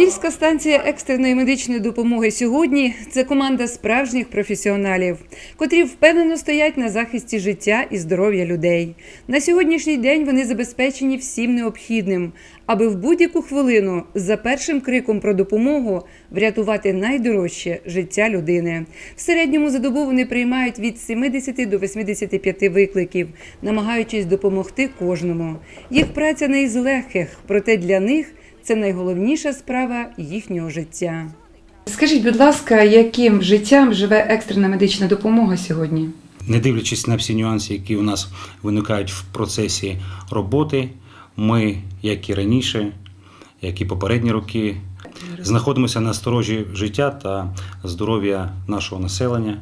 Подільська станція екстреної медичної допомоги сьогодні це команда справжніх професіоналів, котрі впевнено стоять на захисті життя і здоров'я людей. На сьогоднішній день вони забезпечені всім необхідним, аби в будь-яку хвилину за першим криком про допомогу врятувати найдорожче життя людини. В середньому за добу вони приймають від 70 до 85 викликів, намагаючись допомогти кожному. Їх праця не із легких, проте для них це найголовніша справа їхнього життя. Скажіть, будь ласка, яким життям живе екстрена медична допомога сьогодні? Не дивлячись на всі нюанси, які у нас виникають в процесі роботи, ми, як і раніше, як і попередні роки, знаходимося на сторожі життя та здоров'я нашого населення,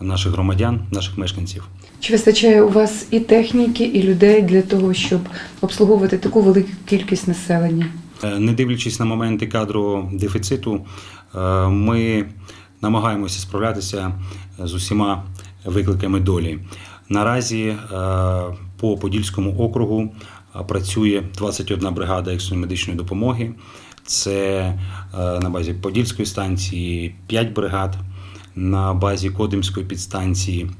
наших громадян, наших мешканців. Чи вистачає у вас і техніки, і людей для того, щоб обслуговувати таку велику кількість населення? Е, Не дивлячись на моменти кадрового дефіциту, е, ми намагаємося справлятися з усіма викликами долі. Наразі е, по Подільському округу е, працює 21 бригада екстреної медичної допомоги. Це е, на базі Подільської станції 5 бригад, на базі Кодимської підстанції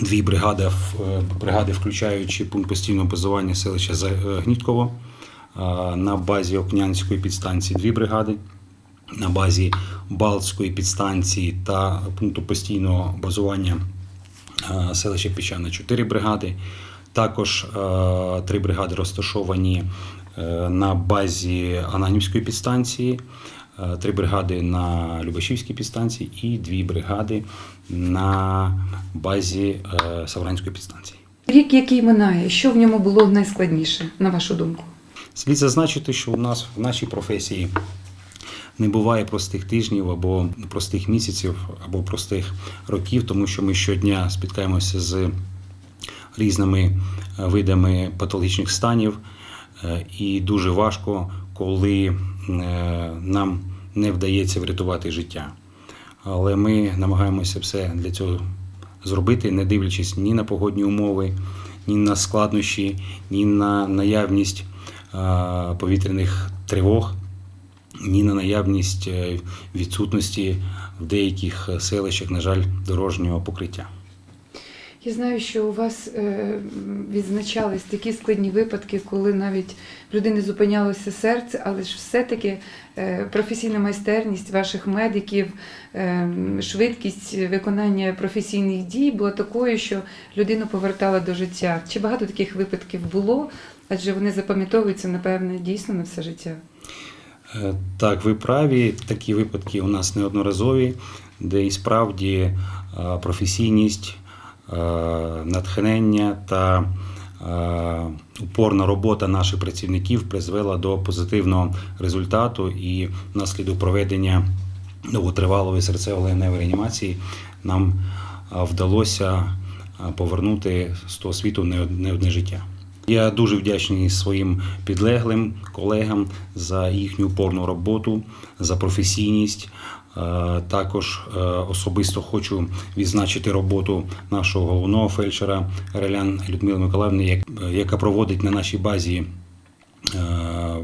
дві бригади, е, бригади включаючи пункт постійного базування селища Загнітково. На базі Окнянської підстанції дві бригади, на базі Балтської підстанції та пункту постійного базування селища Піщана чотири бригади. Також три бригади розташовані е, на базі Ананівської підстанції, е, три бригади на Любашівській підстанції і дві бригади на базі е, Савранської підстанції. Рік, який минає, що в ньому було найскладніше, на вашу думку? Слід зазначити, що у нас в нашій професії не буває простих тижнів або простих місяців, або простих років, тому що ми щодня спіткаємося з різними е, видами патологічних станів, е, і дуже важко, коли е, нам не вдається врятувати життя. Але ми намагаємося все для цього зробити, не дивлячись ні на погодні умови, ні на складнощі, ні на наявність повітряних тривог, ні на наявність е, відсутності в деяких селищах, на жаль, дорожнього покриття. Я знаю, що у вас е, відзначались такі складні випадки, коли навіть людини зупинялося серце, але ж все-таки е, професійна майстерність ваших медиків, е, швидкість виконання професійних дій була такою, що людину повертала до життя. Чи багато таких випадків було? Адже вони запам'ятовуються, напевне, дійсно на все життя. Е, Так, ви праві. Такі випадки у нас неодноразові, де і справді е, професійність, е, натхнення та упорна робота наших працівників призвела до позитивного результату і внаслідок проведення довготривалої серцево-легеневої реанімації нам вдалося повернути з того світу не одне життя. Я дуже вдячний своїм підлеглим колегам за їхню упорну роботу, за професійність. Е, Також е, особисто хочу відзначити роботу нашого головного фельдшера Релян Людмили Миколаївни, яка проводить на нашій базі е,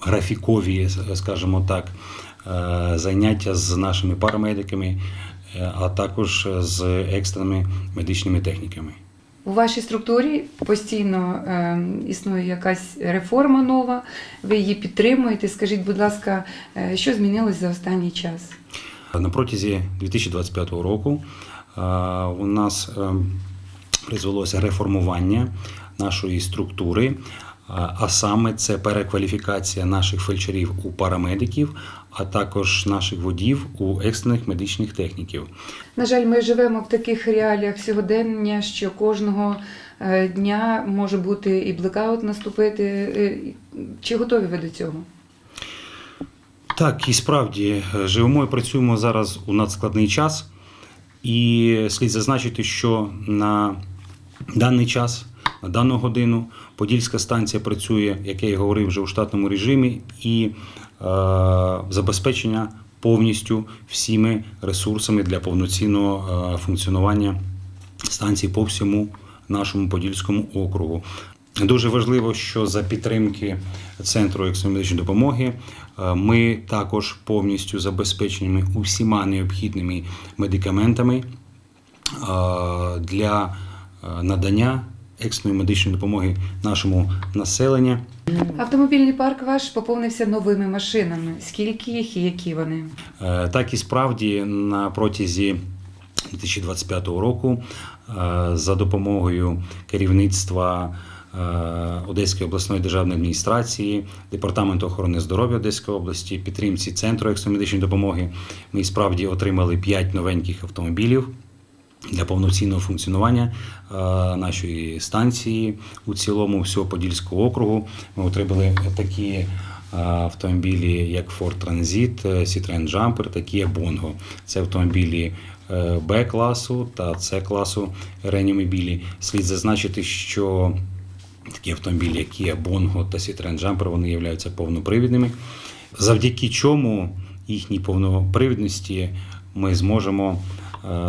графікові, скажімо так, заняття з нашими парамедиками, а також з екстреними медичними техніками. У вашій структурі постійно е, існує якась реформа нова, ви її підтримуєте. Скажіть, будь ласка, е, що змінилось за останній час? На протязі 2025 року е, у нас е, призвелося реформування нашої структури, а саме це перекваліфікація наших фельдшерів у парамедиків, а також наших водів у екстрених медичних техніків. На жаль, ми живемо в таких реаліях сьогодення, що кожного е, дня може бути і блекаут наступити. Е, Чи готові ви до цього? Так, і справді е, живемо і працюємо зараз у надскладний час, і слід зазначити, що на даний час, на дану годину, Подільська станція працює, як я і говорив, вже у штатному режимі, і е, забезпечення повністю всіми ресурсами для повноцінного е, функціонування станції по всьому нашому Подільському округу. Дуже важливо, що за підтримки Центру екстреної медичної допомоги е, ми також повністю забезпечені усіма необхідними медикаментами е, для е, надання екстреної медичної допомоги нашому населенню. Автомобільний парк ваш поповнився новими машинами. Скільки їх і які вони? Е, Так і справді на протязі 2025 року е, за допомогою керівництва е, Одеської обласної державної адміністрації, Департаменту охорони здоров'я Одеської області, підтримці Центру екстреної медичної допомоги, ми справді отримали 5 новеньких автомобілів. Для повноцінного функціонування е, нашої станції у цілому всього Подільського округу ми отримали такі е, автомобілі, як Ford Transit, е, Citroen Jumper, такі як Bongo. Це автомобілі е, Б-класу та С-класу реанімобілі. Слід зазначити, що такі автомобілі, як Kia Bongo та Citroen Jumper, вони являються повнопривідними, завдяки чому їхній повнопривідності ми зможемо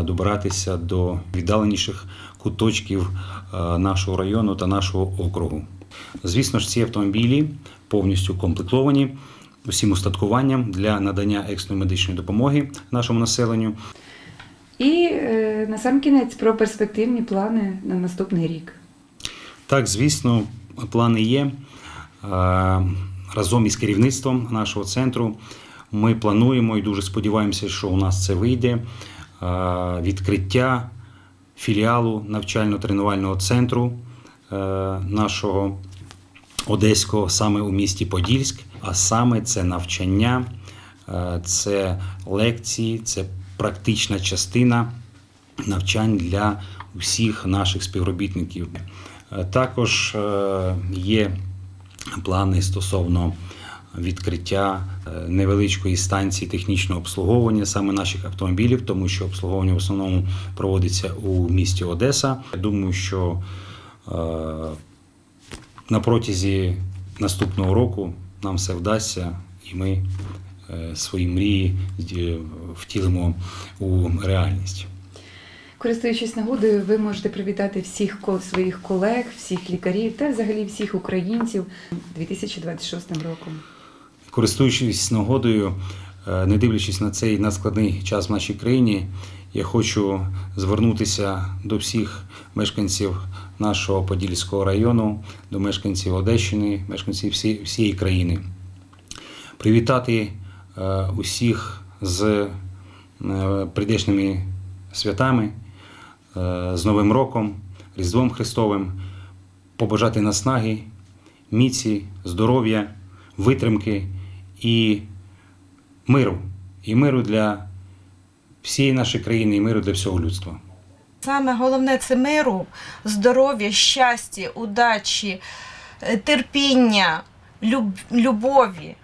добиратися до віддаленіших куточків е, нашого району та нашого округу. Звісно ж, ці автомобілі повністю комплектовані усім устаткуванням для надання екстреної медичної допомоги нашому населенню. І е, на сам кінець про перспективні плани на наступний рік. Так, звісно, плани є. Е, Разом із керівництвом нашого центру ми плануємо і дуже сподіваємося, що у нас це вийде. Е, Відкриття філіалу навчально-тренувального центру е, нашого одеського саме у місті Подільськ, а саме це навчання, е, це лекції, це практична частина навчань для усіх наших співробітників. Також є плани стосовно відкриття е, невеличкої станції технічного обслуговування саме наших автомобілів, тому що обслуговування в основному проводиться у місті Одеса. Я думаю, що е, на протязі наступного року нам все вдасться, і ми е, свої мрії втілимо у реальність. Користуючись нагодою, ви можете привітати всіх своїх колег, всіх лікарів та взагалі всіх українців 2026 роком. Користуючись нагодою, е, не дивлячись на цей надскладний час в нашій країні, я хочу звернутися до всіх мешканців нашого Подільського району, до мешканців Одещини, мешканців всі- всієї країни. Привітати е, усіх з е, прийдешніми святами, з Новим роком, Різдвом Христовим, побажати наснаги, міці, здоров'я, витримки і миру. І миру для всієї нашої країни, і миру для всього людства. Саме головне це миру, здоров'я, щастя, удачі, терпіння, люб- любові.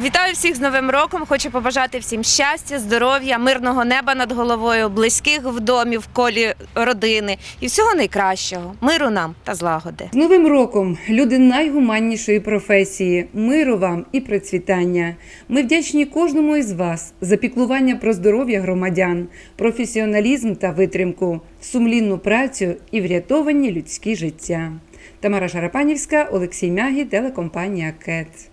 Вітаю всіх з Новим роком. Хочу побажати всім щастя, здоров'я, мирного неба над головою, близьких в домі, в колі родини і всього найкращого. Миру нам та злагоди. З Новим роком, люди найгуманнішої професії, миру вам і процвітання. Ми вдячні кожному із вас за піклування про здоров'я громадян, професіоналізм та витримку, сумлінну працю і врятовані людські життя. Тамара Шарапанівська, Олексій Мягі, телекомпанія КЕТ.